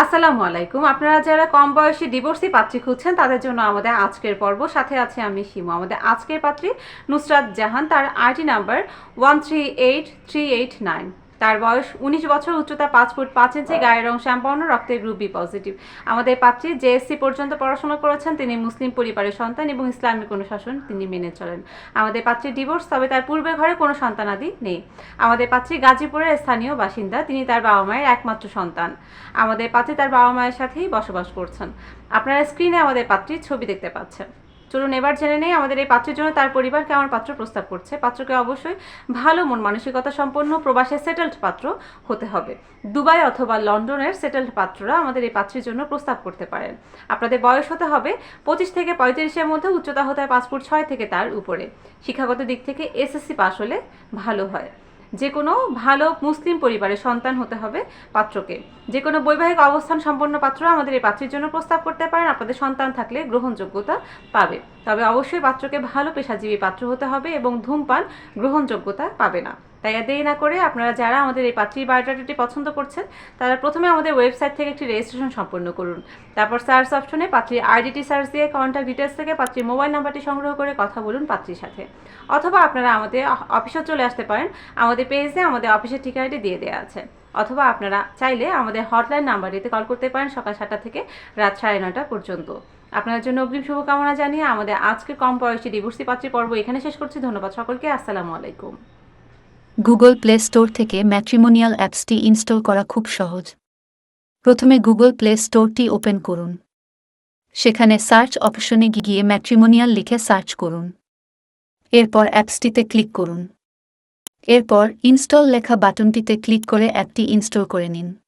আসসালামু আলাইকুম। আপনারা যারা কম বয়সে ডিভোর্সি পাত্রী খুঁজছেন, তাদের জন্য আমাদের আজকের পর্ব। সাথে আছে আমি শিমু আমাদের আজকের পাত্রী নুসরাত জাহান, তার ID number one three eight three eight nine তার বয়স উনিশ বছর, উচ্চতা পাঁচ ফুট পাঁচ ইঞ্চি, গায়ের রং শ্যাম্পাউন রক্তের গ্রুপ বি পজিটিভ। আমাদের পাত্রী জেএসসি পর্যন্ত পড়াশোনা করেছেন। তিনি মুসলিম পরিবারের সন্তান এবং ইসলামিক অনুশাসন তিনি মেনে চলেন। আমাদের পাত্রীর ডিভোর্স, তবে তার পূর্বে ঘরে কোনো সন্তানাদি নেই। আমাদের পাত্রী গাজীপুরের স্থানীয় বাসিন্দা, তিনি তার বাবা মায়ের একমাত্র সন্তান। আমাদের পাত্রী তার বাবা মায়ের সাথেই বসবাস করছেন। আপনারা স্ক্রিনে আমাদের পাত্রীর ছবি দেখতে পাচ্ছেন। চলুন এবার জেনে নেই আমাদের এই পাত্রের জন্য তার পরিবারকে আমার পাত্র প্রস্তাব করছে। পাত্রকে অবশ্যই ভালো মন, মানসিকতা সম্পন্ন, প্রবাসে সেটেলড পাত্র হতে হবে। দুবাই অথবা লন্ডনের সেটেলড পাত্ররা আমাদের এই পাত্রের জন্য প্রস্তাব করতে পারেন। আপনাদের বয়স হতে হবে পঁচিশ থেকে পঁয়ত্রিশের মধ্যে, উচ্চতা হতে হয় ফুট ছয় থেকে তার উপরে। শিক্ষাগত দিক থেকে এসএসসি পাস হলে ভালো হয়। যে কোনো ভালো মুসলিম পরিবারের সন্তান হতে হবে পাত্রকে। যে কোনো বৈবাহিক অবস্থান সম্পন্ন পাত্র আমাদের এই পাত্রের জন্য প্রস্তাব করতে পারেন, আপনাদের সন্তান থাকলে গ্রহণযোগ্যতা পাবে। তবে অবশ্যই পাত্রকে ভালো পেশাজীবী পাত্র হতে হবে এবং ধূমপান গ্রহণযোগ্যতা পাবে না। তাই আর দেরি না করে আপনারা যারা আমাদের এই পাত্রী বায়োডাটাটি পছন্দ করছেন, তারা প্রথমে আমাদের ওয়েবসাইট থেকে একটি রেজিস্ট্রেশন সম্পন্ন করুন। তারপর সার্চ অপশনে পাত্রীর আইডিটি সার্চ দিয়ে কন্ট্যাক্ট ডিটেলস থেকে পাত্রীর মোবাইল নাম্বারটি সংগ্রহ করে কথা বলুন পাত্রীর সাথে। অথবা আপনারা আমাদের অফিসে চলে আসতে পারেন। আমাদের পেজে আমাদের অফিসের ঠিকানাটি দিয়ে দেওয়া আছে। অথবা আপনারা চাইলে আমাদের হটলাইন নাম্বারটিতে কল করতে পারেন সকাল সাতটা থেকে রাত সাড়ে নটা পর্যন্ত। আপনার জন্য অগ্রিম শুভকামনা জানিয়ে আমাদের আজকে কম বয়সী ডিভোর্সি পাত্রী পর্ব এখানে শেষ করছি। ধন্যবাদ সকলকে। আসসালামু আলাইকুম। গুগল প্লে স্টোর থেকে ম্যাট্রিমোনিয়াল অ্যাপসটি ইনস্টল করা খুব সহজ। প্রথমে গুগল প্লে স্টোরটি ওপেন করুন। সেখানে সার্চ অপশনে গিয়ে ম্যাট্রিমোনিয়াল লিখে সার্চ করুন। এরপর অ্যাপসটিতে ক্লিক করুন। এরপর ইনস্টল লেখা বাটনটিতে ক্লিক করে অ্যাপটি ইনস্টল করে নিন।